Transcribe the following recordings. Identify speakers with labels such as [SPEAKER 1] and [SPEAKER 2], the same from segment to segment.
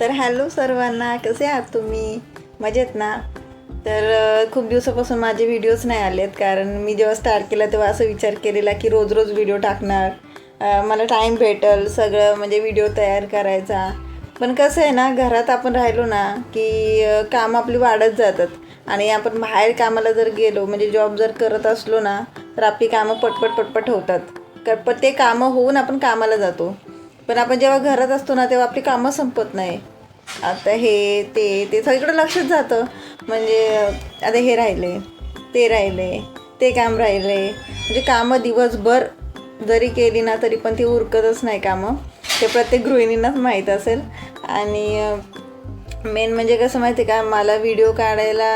[SPEAKER 1] तर हॅलो सर्वांना कसे आहात तुम्ही? मजेत ना? तर खूप दिवसापासून माझे व्हिडिओज नाही आलेत कारण मी जेव्हा स्टार्ट केला तेव्हा असं विचार केलेला की रोज रोज व्हिडिओ टाकणार. मला टाईम भेटल सगळं म्हणजे व्हिडिओ तयार करायचा. पण कसं आहे ना घरात आपण राहिलो ना की काम कामं आपली वाढत जातात. आणि आपण बाहेर कामाला जर गेलो म्हणजे जॉब जर करत असलो ना तर आपली कामं पटपट पटपट होतात. क- पण ते कामं होऊन आपण कामाला जातो. पण आपण जेव्हा घरात असतो ना तेव्हा आपली कामं संपत नाही. आता हे ते ते सगळीकडे लक्षच जातं. म्हणजे आता हे राहिले ते राहिले ते काम राहिले. म्हणजे कामं दिवसभर जरी केली ना तरी पण ती उरकतच नाही कामं. ते प्रत्येक गृहिणींनाच माहीत असेल. आणि मेन म्हणजे कसं माहिती आहे का मला व्हिडिओ काढायला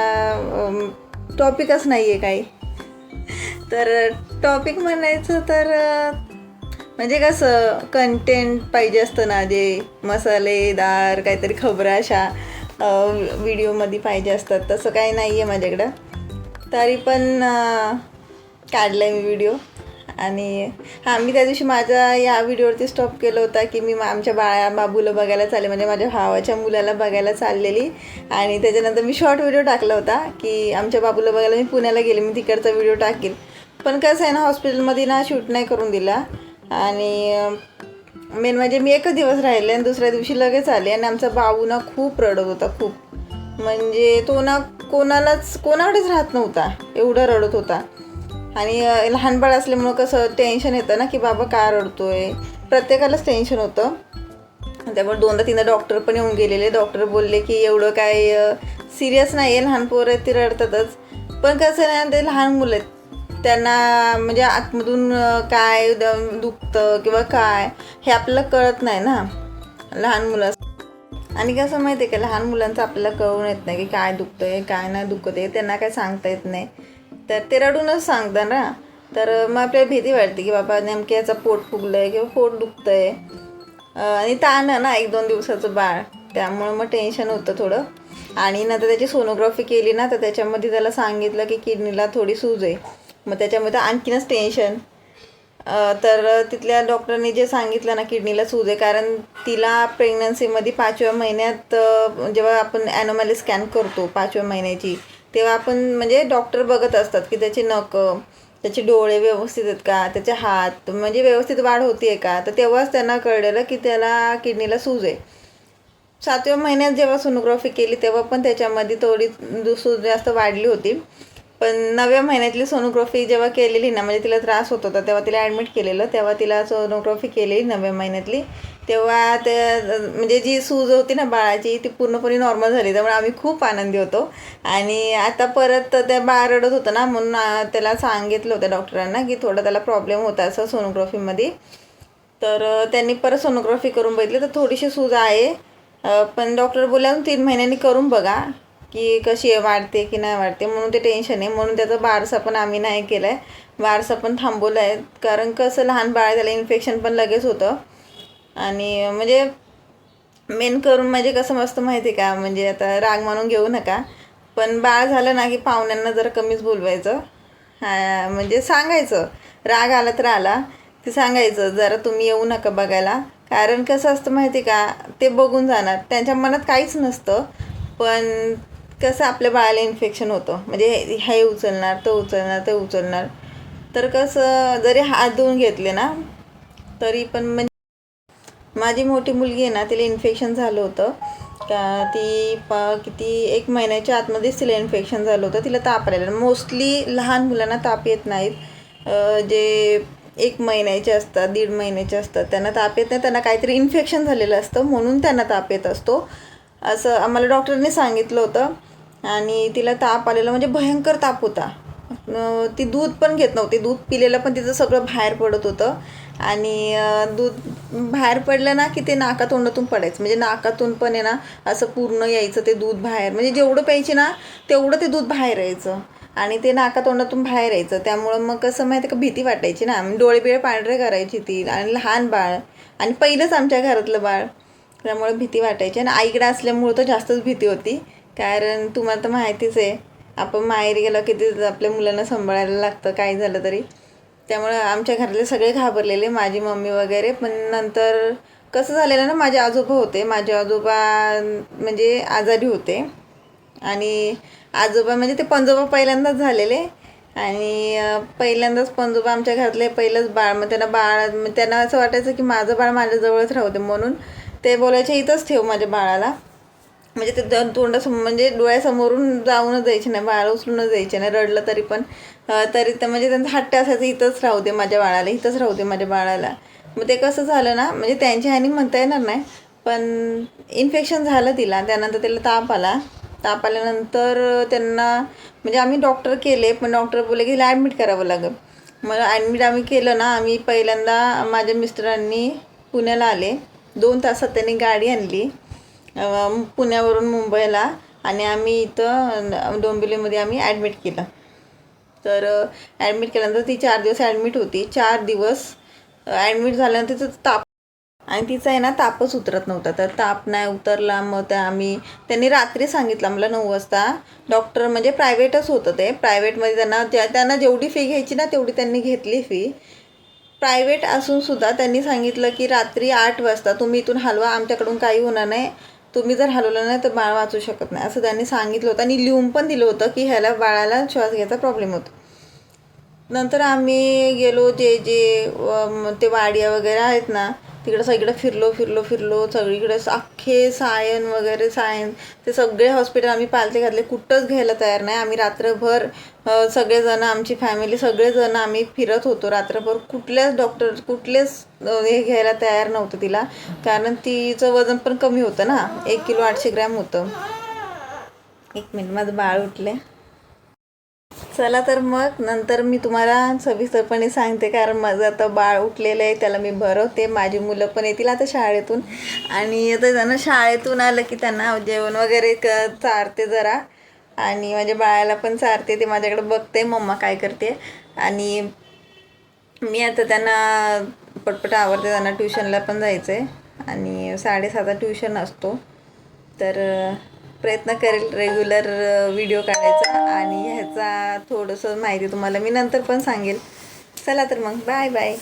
[SPEAKER 1] टॉपिकच नाही आहे काही. तर टॉपिक म्हणायचं तर म्हणजे कसं कंटेंट पाहिजे असतं ना जे मसालेदार काहीतरी खबरा अशा व्हिडिओमध्ये पाहिजे असतात. तसं काही नाही आहे माझ्याकडं. तरी पण काढला आहे मी व्हिडिओ आणि हां मी त्या दिवशी माझा या व्हिडिओवरती स्टॉप केलं होता की मी मा- आमच्या बाळा बाबूला बघायला चालले. म्हणजे माझ्या भावाच्या मुलाला बघायला चाललेली. आणि त्याच्यानंतर मी शॉर्ट व्हिडिओ टाकला होता की आमच्या बाबूला बघायला मी पुण्याला गेले. मी तिकडचा व्हिडिओ टाकेल. पण कसं आहे ना हॉस्पिटलमध्ये ना शूट नाही करून दिला. आणि मेन म्हणजे मी एकच दिवस राहिले आणि दुसऱ्या दिवशी लगेच आले आणि आमचा बाबू ना खूप रडत होता खूप. म्हणजे तो ना कोणालाच कोणाकडेच राहत नव्हता एवढा रडत होता. आणि लहान बाळ असल्यामुळं कसं टेन्शन येतं ना की बाबा का रडतोय? प्रत्येकालाच टेन्शन होतं. त्यामुळे दोनदा तीनदा डॉक्टर पण येऊन गेलेले. डॉक्टर बोलले की एवढं काय सिरियस नाही आहे लहान पोरं ती रडतातच. पण कसं नाही ते लहान मुलं आहेत त्यांना म्हणजे आतमधून काय दुखतं किंवा काय हे आपल्याला कळत नाही ना लहान मुलं. आणि कसं माहिती आहे का लहान मुलांचं आपल्याला कळून येत नाही की काय दुखतंय काय नाही दुखत आहे त्यांना काय सांगता येत नाही. तर ते रडूनच सांगतात ना. तर मग आपल्याला भीती वाटते की बाबा नेमके याचं पोट फुगलं किंवा पोट दुखतं आहे आणि ताण ना एक दोन दिवसाचं बाळ. त्यामुळं मग टेन्शन होतं थोडं. आणि नंतर त्याची सोनोग्राफी केली ना तर त्याच्यामध्ये त्याला सांगितलं की किडनीला थोडी सूज आहे. मग त्याच्यामध्ये आणखीनच टेन्शन तर तिथल्या डॉक्टरनी जे सांगितलं ना किडनीला सूज आहे कारण तिला प्रेग्नन्सीमध्ये पाचव्या महिन्यात जेव्हा आपण ॲनोमॅली स्कॅन करतो पाचव्या महिन्याची तेव्हा आपण म्हणजे डॉक्टर बघत असतात की त्याचे नख त्याचे डोळे व्यवस्थित आहेत का त्याचे हात म्हणजे व्यवस्थित वाढ होती आहे का? तर तेव्हाच त्यांना कळलेलं की त्याला किडनीला सूज. आहे सातव्या महिन्यात जेव्हा सोनोग्राफी केली तेव्हा पण त्याच्यामध्ये थोडी सूज जास्त वाढली होती. पण नव्या महिन्यातली सोनोग्राफी जेव्हा केलेली ना म्हणजे तिला त्रास होत होता तेव्हा तिला ॲडमिट केलेलं तेव्हा तिला सोनोग्राफी केलेली नव्या महिन्यातली. तेव्हा ते म्हणजे जी सूज होती ना बाळाची ती पूर्णपणे नॉर्मल झाली त्यामुळे आम्ही खूप आनंदी होतो. आणि आता परत त्या बाळ रडत होतं ना म्हणून त्याला सांगितलं होतं डॉक्टरांना की थोडं त्याला प्रॉब्लेम होता असं सोनोग्राफीमध्ये तर त्यांनी परत सोनोग्राफी करून बघितली तर थोडीशी सूज आहे. पण डॉक्टर बोलल्या तीन महिन्यांनी करून बघा. की कशी आहे वाढते की नाही वाढते म्हणून ते टेन्शन आहे. म्हणून त्याचा बारसा पण आम्ही नाही केला आहे बारसा पण थांबवला आहे कारण कसं लहान बाळ आहे, त्याला इन्फेक्शन पण लगेच होतं. आणि म्हणजे मेन करून म्हणजे कसं मस्त माहिती आहे का म्हणजे आता राग मानून घेऊ नका. पण बाळ झालं ना की पाहुण्यांना जरा कमीच बोलवायचं. हा, म्हणजे सांगायचं. राग आला तर आला. ते सांगायचं जरा तुम्ही येऊ नका बघायला. कारण कसं असतं माहिती आहे का ते बघून जाणार. त्यांच्या मनात काहीच नसतं. पण कसं आपल्या बाळाला इन्फेक्शन होतं? म्हणजे हे उचलणार तो उचलणार ते उचलणार. तर कसं जरी हात धुवून घेतले ना तरी पण म्हणजे माझी मोठी मुलगी आहे ना तिला इन्फेक्शन झालं होतं. का ती प किती एक महिन्याच्या आतमध्येच तिला इन्फेक्शन झालं होतं. तिला ताप आलेला मोस्टली लहान मुलांना ताप येत नाहीत. जे एक महिन्याचे असतात दीड महिन्याचे असतात त्यांना ताप येत नाही. त्यांना काहीतरी इन्फेक्शन झालेलं असतं म्हणून त्यांना ताप येत असतो. असं आम्हाला डॉक्टरने सांगितलं होतं. आणि तिला ताप आलेला म्हणजे भयंकर ताप होता. ती दूध पण घेत नव्हती. दूध पिलेलं पण तिचं सगळं बाहेर पडत होतं. आणि दूध बाहेर पडलं ना की ते नाकातोंडातून पडायचं. म्हणजे नाकातून पण आहे ना असं पूर्ण यायचं ते दूध बाहेर. म्हणजे जेवढं प्यायचे ना तेवढं ते दूध बाहेर यायचं. आणि ते नाकातोंडातून बाहेर यायचं. त्यामुळं मग कसं माहिती आहे का भीती वाटायची ना. म्हणजे डोळे बिळे पांढरे करायची ती. आणि लहान बाळ. आणि पहिलंच आमच्या घरातलं बाळ. त्यामुळे भीती वाटायची. आणि आईकडे असल्यामुळं तर जास्तच भीती होती. कारण तुम्हाला तर माहितीच आहे आपण माहेरी गेलो की ते आपल्या मुलांना सांभाळायला लागतं काय झालं तरी. त्यामुळं आमच्या घरातले सगळे घाबरलेले माझी मम्मी वगैरे. पण नंतर कसं झालेलं ना माझे आजोबा होते. माझे आजोबा म्हणजे आजारी होते. आणि आजोबा म्हणजे ते पंजोबा पहिल्यांदाच झालेले. आणि पहिल्यांदाच पंजोबा आमच्या घरातले पहिलंच बाळ मग त्यांना बाळ मग त्यांना असं वाटायचं की माझं बाळ माझ्याजवळच राहू दे म्हणून. ते बोलायचे इथंच ठेव माझ्या बाळाला. म्हणजे ते दोन तोंडासमोर म्हणजे डोळ्यासमोरून जाऊनच जायचे नाही बाळ उचलूनच जायचे नाही रडलं तरी पण. तरी तर म्हणजे त्यांचा हट्ट असायचं इथंच राहू दे माझ्या बाळाला इथंच राहू दे माझ्या बाळाला. मग ते कसं झालं ना म्हणजे त्यांच्या ह्यानी म्हणता येणार नाही पण इन्फेक्शन झालं तिला त्यानंतर त्याला ताप आला. ताप आल्यानंतर त्यांना म्हणजे आम्ही डॉक्टर केले पण डॉक्टर बोलले की तिला ॲडमिट करावं लागेल. मग ॲडमिट आम्ही केलं ना आम्ही पहिल्यांदा माझ्या मिस्टरांनी पुण्याला आले. दोन तासात त्यांनी गाडी आणली. पुण्यावरून मुंबईला आणि आम्ही इथं डोंबिवलीमध्ये आम्ही ॲडमिट केलं. तर ॲडमिट केल्यानंतर ती चार दिवस ॲडमिट होती. चार दिवस ॲडमिट झाल्यानंतर तिचं ताप आणि तिचा आहे ना तापच उतरत नव्हता. तर ताप नाही उतरला मग त्या आम्ही त्यांनी रात्री सांगितलं मला नऊ वाजता. डॉक्टर म्हणजे प्रायव्हेटच होतं ते. प्रायव्हेटमध्ये त्यांना ज्या त्यांना जेवढी फी घ्यायची ना तेवढी त्यांनी घेतली फी प्रायव्हेट असूनसुद्धा त्यांनी सांगितलं की रात्री आठ वाजता तुम्ही इथून हलवा आमच्याकडून काही होणार नाही. तुम्ही जर हलवलं नाही तर बाळ वाचू शकत नाही. असं त्यांनी सांगितलं होतं. आणि लिहून पण दिलं होतं की ह्याला बाळाला श्वास घ्यायचा प्रॉब्लेम होतो. नंतर आम्ही गेलो जे जे ते वाडिया वगैरे आहेत ना तिकडं सगळीकडे फिरलो फिरलो फिरलो. सगळीकडे अख्खे सायन वगैरे सायन. ते सगळे हॉस्पिटल आम्ही पालथे घातले. कुठंच घ्यायला तयार नाही. आम्ही रात्रभर सगळेजणं सगळेजण आमची फॅमिली सगळेजण आम्ही फिरत होतो. रात्रभर कुठल्याच डॉक्टर कुठलेच हे घ्यायला तयार नव्हतं तिला. कारण तिचं वजन पण कमी होतं ना. एक किलो आठशे ग्रॅम होतं. एक मिनिट माझं बाळ उठले चला तर मग. नंतर मी तुम्हाला सविस्तरपणे सांगते कारण माझं आता बाळ उठलेलं आहे त्याला मी भरवते. माझी मुलं पण येतील आता शाळेतून. आणि आता त्यांना शाळेतून आलं की त्यांना जेवण वगैरे क चारते जरा. आणि माझ्या बाळाला पण चारते ते माझ्याकडे बघते मम्मा काय करते. आणि मी आता त्यांना पटपट आवडते त्यांना ट्युशनला पण जायचं आहे आणि साडेसातला ट्युशन असतो. तर प्रयत्न करेल रेग्युलर व्हिडिओ काढायचा आणि ह्याचा थोडंसं माहिती तुम्हाला मी नंतर पण सांगेल. चला तर मग बाय बाय